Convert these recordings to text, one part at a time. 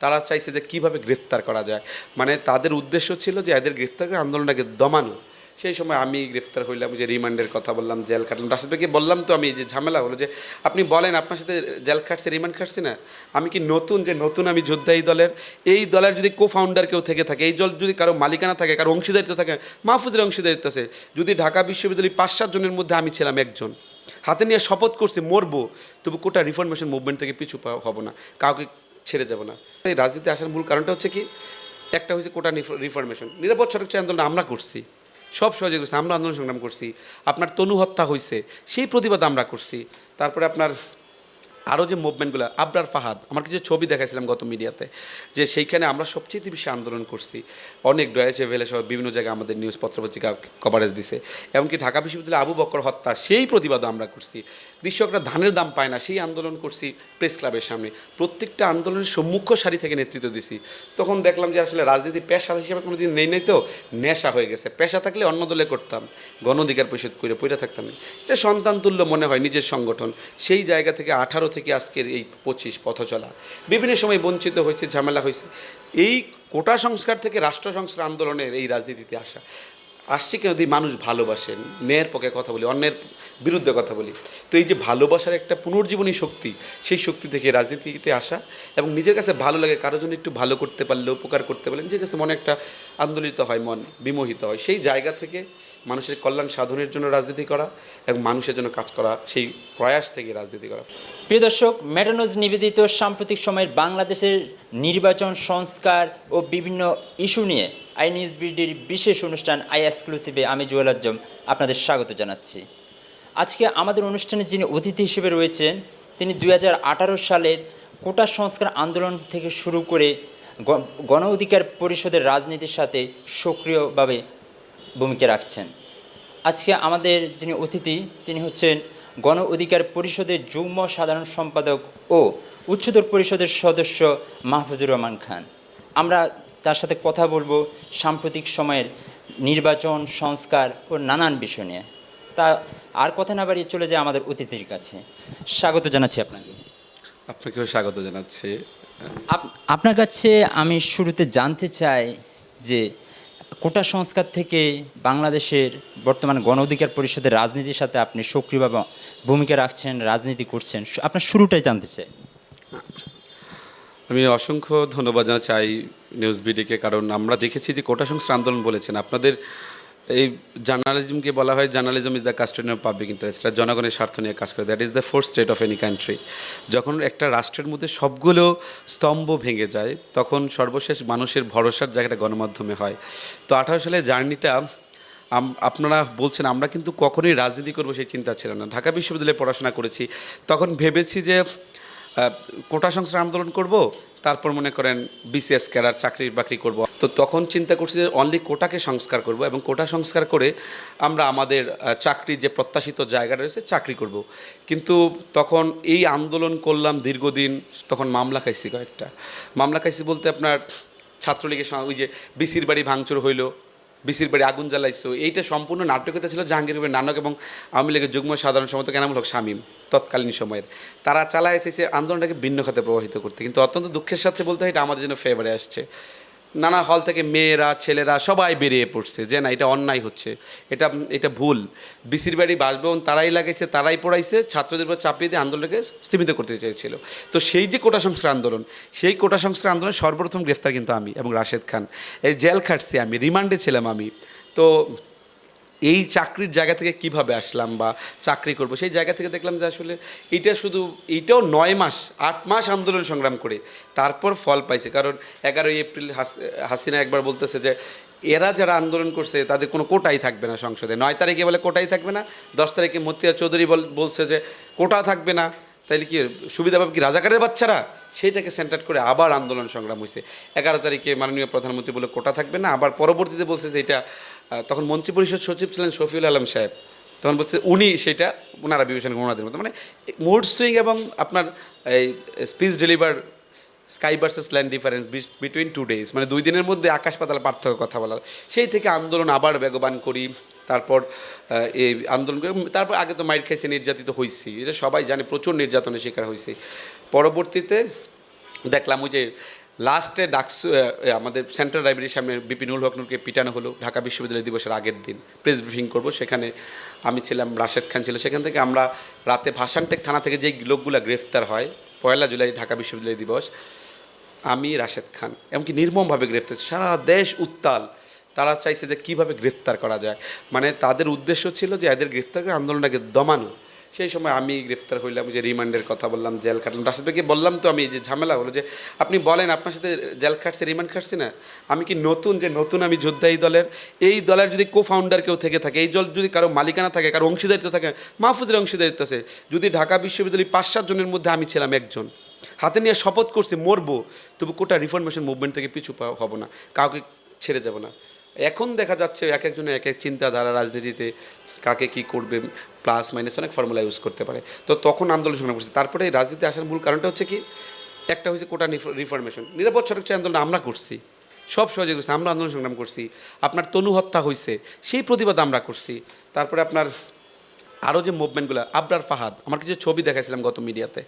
তারা চাইছে যে কীভাবে গ্রেফতার করা যায়। মানে তাদের উদ্দেশ্য ছিল যে এদের গ্রেফতার করে আন্দোলনটাকে দমানো। সেই সময় আমি গ্রেফতার হইলাম যে রিমান্ডের কথা বললাম, জেল কাটলাম। রাশেদ ভাইকে বললাম তো আমি যে ঝামেলা হলো যে, আপনি বলেন আপনার সাথে জেল খাটছে, রিমান্ড খাটছে না? আমি কি নতুন যে নতুন আমি যোদ্ধা এই দলের? এই দলের যদি কো ফাউন্ডার কেউ থেকে থাকে, এই দল যদি কারও মালিকানা থাকে, কারও অংশীদারিত্ব থাকে, মাহফুজের অংশীদারিত্ব আছে। যদি ঢাকা বিশ্ববিদ্যালয় পাঁচ সাত জনের মধ্যে আমি ছিলাম একজন। হাতে নিয়ে শপথ করছি, মরবো। তবু কোটা রিফরমেশন মুভমেন্ট থেকে পিছু হব না। কাউকে ছেড়ে যাব না। এই রাজনীতি আসার মূল কারণটা হচ্ছে কি, একটা হচ্ছে কোটা রিফরমেশন নিরাপদ সড়ক আন্দোলন আমরা করছি, সব সহযোগী করছি, আমরা আন্দোলন সংগ্রাম করছি, আপনার তনু হত্যা হয়েছে সেই প্রতিবাদ আমরা করছি। তারপরে আপনার আরও যে মুভমেন্টগুলো আবরার ফাহাদ, আমার কিছু ছবি দেখাইছিলাম গত মিডিয়াতে, যে সেইখানে আমরা সবচেয়ে বেশি আন্দোলন করছি। অনেক ডয়েছে ভেলে সহ বিভিন্ন জায়গায় আমাদের নিউজ পত্রপত্রিকা কভারেজ দিছে। এমনকি ঢাকা বিশ্ববিদ্যালয়ে আবু বক্কর হত্যা, সেই প্রতিবাদও আমরা করছি। কৃষকরা ধানের দাম পায় না, সেই আন্দোলন করছি প্রেস ক্লাবের সামনে। প্রত্যেকটা আন্দোলনের সম্মুখ সারি থেকে নেতৃত্ব দিছি। তখন দেখলাম যে আসলে রাজনীতি পেশা হিসেবে কোনো দিন নেই নেই তো, নেশা হয়ে গেছে। পেশা থাকলে অন্য দলে করতাম, গণ অধিকার পরিষদ করে পড়ে থাকতাম। এটা সন্তান তুল্য মনে হয় নিজের সংগঠন। সেই জায়গা থেকে আঠারো থেকে আজকের এই পঁচিশ পথ চলা। বিভিন্ন সময় বঞ্চিত হয়েছে, ঝামেলা হয়েছে। এই কোটা সংস্কার থেকে রাষ্ট্র সংস্কার আন্দোলনের এই রাজনীতিতে আসা। আসছে কেন যদি মানুষ ভালোবাসেন ন্যায়ের পক্ষে কথা বলি, অন্যের বিরুদ্ধে কথা বলি, তো এই যে ভালোবাসার একটা পুনর্জীবনী শক্তি, সেই শক্তি থেকে রাজনীতিতে আসা এবং নিজের কাছে ভালো লাগে কারও জন্য একটু ভালো করতে পারলে, উপকার করতে পারলে, নিজের কাছে মনে একটা আন্দোলিত হয়, মন বিমোহিত হয়। সেই জায়গা থেকে মানুষের কল্যাণ সাধনের জন্য রাজনীতি করা এবং মানুষের জন্য কাজ করা, সেই প্রয়াস থেকে রাজনীতি করা। প্রিয় দর্শক মেটানোজ নিবেদিত সাম্প্রতিক সময়ের বাংলাদেশের নির্বাচন সংস্কার ও বিভিন্ন ইস্যু নিয়ে আই নিউজ বিডির বিশেষ অনুষ্ঠান আই এক্সক্লুসিভে আমি জুয়েল আজম আপনাদের স্বাগত জানাচ্ছি। আজকে আমাদের অনুষ্ঠানে যিনি অতিথি হিসেবে রয়েছেন, তিনি দু হাজার আঠারো সালের কোটা সংস্কার আন্দোলন থেকে শুরু করে গণ অধিকার পরিষদের রাজনীতির সাথে সক্রিয়ভাবে ভূমিকা রাখছেন। আজকে আমাদের যিনি অতিথি, তিনি হচ্ছেন গণ অধিকার পরিষদের যুগ্ম সাধারণ সম্পাদক ও উচ্চতর পরিষদের সদস্য মাহফুজুর রহমান খান। আমরা তার সাথে কথা বলব সাম্প্রতিক সময়ের নির্বাচন সংস্কার ও নানান বিষয় নিয়ে। তা আর কথা না বাড়িয়ে চলে যায় আমাদের অতিথির কাছে। স্বাগত জানাচ্ছি আপনাকে। আপনাকেও স্বাগত জানাচ্ছি। আপ- আপনার কাছে আমি শুরুতে জানতে চাই যে কোটা সংস্কার থেকে বাংলাদেশের বর্তমান গণ অধিকার পরিষদের রাজনীতির সাথে আপনি সক্রিয়ভাবে ভূমিকা রাখছেন রাজনীতি করছেন আপনার শুরুটাই জানতে চাই। আমি অসংখ্য ধন্যবাদ জানাচ্ছি আই নিউজ বিডিকে কারণ আমরা দেখেছি যে কোটা সংস্কার আন্দোলন বলেছেন। আপনাদের এই জার্নালিজমকে বলা হয়, journalism is the custodian of public interest এটা জনগণের স্বার্থ নিয়ে কাজ করে। That is the fourth state of any country যখন একটা রাষ্ট্রের মধ্যে সবগুলো স্তম্ভ ভেঙে যায়, তখন সর্বশেষ মানুষের ভরসার জায়গাটা গণমাধ্যমে হয়। তো আঠারো সালের জার্নিটা আপনারা বলছেন, আমরা কিন্তু কখনোই রাজনীতি করব সেই চিন্তা ছিল না। ঢাকা বিশ্ববিদ্যালয়ে পড়াশোনা করেছি, তখন ভেবেছি যে কোটা সংস্কার আন্দোলন করব, তারপর মনে করেন বিসিএস ক্যাডার চাকরি বাকরি করব। তো তখন চিন্তা করছি যে অনলি কোটাকে সংস্কার করব এবং কোটা সংস্কার করে আমরা আমাদের চাকরির যে প্রত্যাশিত জায়গা রয়েছে চাকরি করব। কিন্তু তখন এই আন্দোলন করলাম দীর্ঘদিন, তখন মামলা খাইছি কয়েকটা। মামলা খাইছি বলতে আপনার ছাত্রলীগের ওই যে বিসির বাড়ি ভাঙচুর হইল বিসির বাড়ি আগুন জ্বালাইছো। এইটা সম্পূর্ণ নাটকতা ছিল জাহাঙ্গীর নানক এবং আওয়ামী লীগের যুগ্ম সাধারণ সম্পাদক এনামুল হক শামীম তৎকালীন সময়ের। তারা চালায় এসেছে আন্দোলনটাকে ভিন্ন খাতে প্রবাহিত করতে। কিন্তু অত্যন্ত দুঃখের সাথে বলতে হয় এটা আমাদের জন্য ফেভারে আসছে। নানা হল থেকে মেয়েরা, ছেলেরা সবাই বেরিয়ে পড়ছে। যে না, এটা অন্যায় হচ্ছে। এটা এটা ভুল। বিসির বাড়ি বাসভবন তারাই লাগাইছে, তারাই পড়াইছে, ছাত্রদের উপর চাপিয়ে দিয়ে আন্দোলনকে স্থিমিত করতে চেয়েছিল। তো সেই যে কোটা সংস্কার আন্দোলন, সেই কোটা সংস্কার আন্দোলনে সর্বপ্রথম গ্রেফতার কিন্তু আমি এবং রাশেদ খান। এই জেল খাটছি আমি, রিমান্ডে ছিলাম আমি। তো এই চাকরির জায়গা থেকে কীভাবে আসলাম বা চাকরি করব? সেই জায়গা থেকে দেখলাম যে আসলে এটা শুধু এইটাও নয় মাস, আট মাস আন্দোলন সংগ্রাম করে তারপর ফল পাইছে। কারণ এগারোই এপ্রিল হাস- হাসিনা একবার বলতেছে যে, এরা যারা আন্দোলন করছে, তাদের কোনো কোটাই থাকবে না সংসদে। নয় তারিখে বলে কোটাই থাকবে না, দশ তারিখে মতিয়া চৌধুরী বল- বলছে যে, কোটা থাকবে না। তাইলে কি সুবিধা পাবে কি? রাজাকারের বাচ্চারা? সেইটাকে সেন্টার করে আবার আন্দোলন সংগ্রাম হয়েছে এগারো তারিখে মাননীয় প্রধানমন্ত্রী বলে কোটা থাকবে না, আবার পরবর্তীতে বলছে যে, এটা তখন মন্ত্রিপরিষদ সচিব ছিলেন শফিউল আলম সাহেব। তখন বলছে উনি সেটা ওনারা বিবেচনা করেন ওনাদের মতো। মানে মুড সুইং এবং আপনার এই speech deliver sky versus land difference between two days মানে দুই দিনের মধ্যে আকাশ পাতাল পার্থক্য কথা বলার। সেই থেকে আন্দোলন আবার বেগবান করি, তারপর এই আন্দোলন তারপর আগে তো মাইর খাইছে, নির্যাতিত হয়েছি এটা সবাই জানে, প্রচুর নির্যাতনের শিকার হয়েছি পরবর্তীতে দেখলাম ওই যে লাস্টে ডাকসু আমাদের সেন্ট্রাল লাইব্রেরির সামনে বিপিনুল হক নূরকে পিটানো হলো ঢাকা বিশ্ববিদ্যালয় দিবসের আগের দিন। প্রেস ব্রিফিং করব, সেখানে আমি ছিলাম, রাশেদ খান ছিল। সেখান থেকে আমরা রাতে ভাসানটেক থানা থেকে যেই লোকগুলো গ্রেফতার হয়, পয়লা জুলাই ঢাকা বিশ্ববিদ্যালয় দিবস, আমি, রাশেদ খান, এমনকি নির্মমভাবে গ্রেফতার সারা দেশ উত্তাল। তারা চাইছে যে কীভাবে গ্রেফতার করা যায়। মানে তাদের উদ্দেশ্য ছিল যে এদের গ্রেফতার করে আন্দোলনটাকে দমানো। সেই সময় আমি গ্রেফতার হইলাম যে রিমান্ডের কথা বললাম, জেল খাটলাম। রাশেদ ভাইকে বললাম তো আমি যে ঝামেলা হলো যে, আপনি বলেন আপনার সাথে জেল খাটছে, রিমান্ড খাটছে না? আমি কি নতুন যে, নতুন আমি যোদ্ধা এই দলের এই দলের যদি কো ফাউন্ডার কেউ থেকে থাকে, এই দল যদি কারও মালিকানা থাকে, কারও অংশীদারিত্ব থাকে, মাহফুজের অংশীদারিত্ব আছে, যদি ঢাকা বিশ্ববিদ্যালয় পাঁচ, সাত জনের মধ্যে আমি ছিলাম একজন, হাতে নিয়ে শপথ করছি, মরবো, তবু কোটা রিফরমেশন মুভমেন্ট থেকে পিছু হব না, কাউকে ছেড়ে যাব না। এখন দেখা যাচ্ছে এক একজনের এক এক চিন্তাধারা, রাজনীতিতে কাকে কি করবে প্লাস মাইনাস অনেক ফর্মুলা ইউজ করতে পারে। তো তখন আন্দোলন সংগ্রাম করছে। তারপরে এই রাজনীতি আসার মূল কারণটা হচ্ছে কি, একটা হয়েছে কোটা রিফরমেশন নিরাপদ সড়ক আন্দোলন আমরা করছি। সব সহযোগ করছি, আমরা আন্দোলন সংগ্রাম করছি। আপনার তনু হত্যা হয়েছে সেই প্রতিবাদ আমরা করছি। তারপরে আপনার আরও যে মুভমেন্টগুলো আবরার ফাহাদ, আমার কিছু ছবি দেখাইছিলাম গত মিডিয়াতে,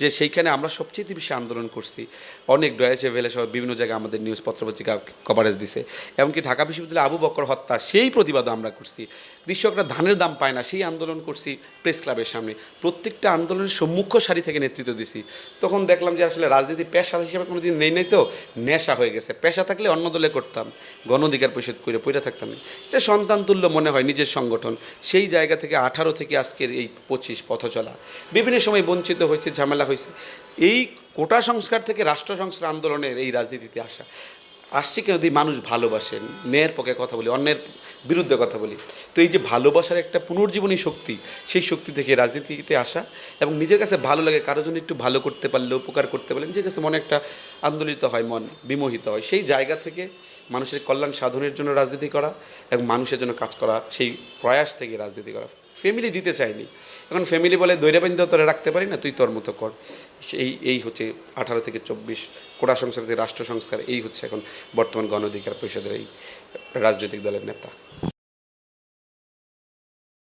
যে সেইখানে আমরা সবচেয়ে বেশি আন্দোলন করছি। অনেক ডয়েছে ভেলে সহ বিভিন্ন জায়গায় আমাদের নিউজ পত্রপত্রিকা কভারেজ দিছে। এমনকি ঢাকা বিশ্ববিদ্যালয়ে আবু বকর হত্যা, সেই প্রতিবাদও আমরা করছি। কৃষকরা ধানের দাম পায় না, সেই আন্দোলন করছি প্রেস ক্লাবের সামনে। প্রত্যেকটা আন্দোলনের সম্মুখ সারি থেকে নেতৃত্ব দিছি। তখন দেখলাম যে আসলে রাজনীতি পেশা হিসেবে কোনো দিন নেই নেই তো, নেশা হয়ে গেছে। পেশা থাকলে অন্য দলে করতাম, গণ অধিকার পরিষদ করে পড়ে থাকতাম। এটা সন্তান তুল্য মনে হয় নিজের সংগঠন। সেই জায়গা থেকে আঠারো থেকে আজকের এই পঁচিশ পথ চলা। বিভিন্ন সময় বঞ্চিত হয়েছে, ঝামেলা হয়েছে। এই কোটা সংস্কার থেকে রাষ্ট্র সংস্কার আন্দোলনের এই রাজনীতিতে আসা। আসছে কেন? যদি মানুষ ভালোবাসেন, ন্যায়ের পক্ষে কথা বলি অন্যের বিরুদ্ধে কথা বলি। তো এই যে ভালোবাসার একটা পুনর্জীবনী শক্তি, সেই শক্তি থেকে রাজনীতিতে আসা এবং নিজের কাছে ভালো লাগে, কারোর জন্য একটু ভালো করতে পারলে, উপকার করতে পারলে, নিজের কাছে মনে একটা আন্দোলিত হয়, মন বিমোহিত হয়। সেই জায়গা থেকে মানুষের কল্যাণ সাধনের জন্য রাজনীতি করা এবং মানুষের জন্য কাজ করা, সেই প্রয়াস থেকে রাজনীতি করা। ফ্যামিলি দিতে চায়নি। এখন ফ্যামিলি বলে দৈরাবিন্দ তোরা রাখতে পারি না, তুই তোর মতো কর। এই এই হচ্ছে আঠারো থেকে চব্বিশ কোটা সংস্কার থেকে রাষ্ট্র সংস্কার, এই হচ্ছে এখন বর্তমান গণ অধিকার পরিষদের এই রাজনৈতিক দলের নেতা।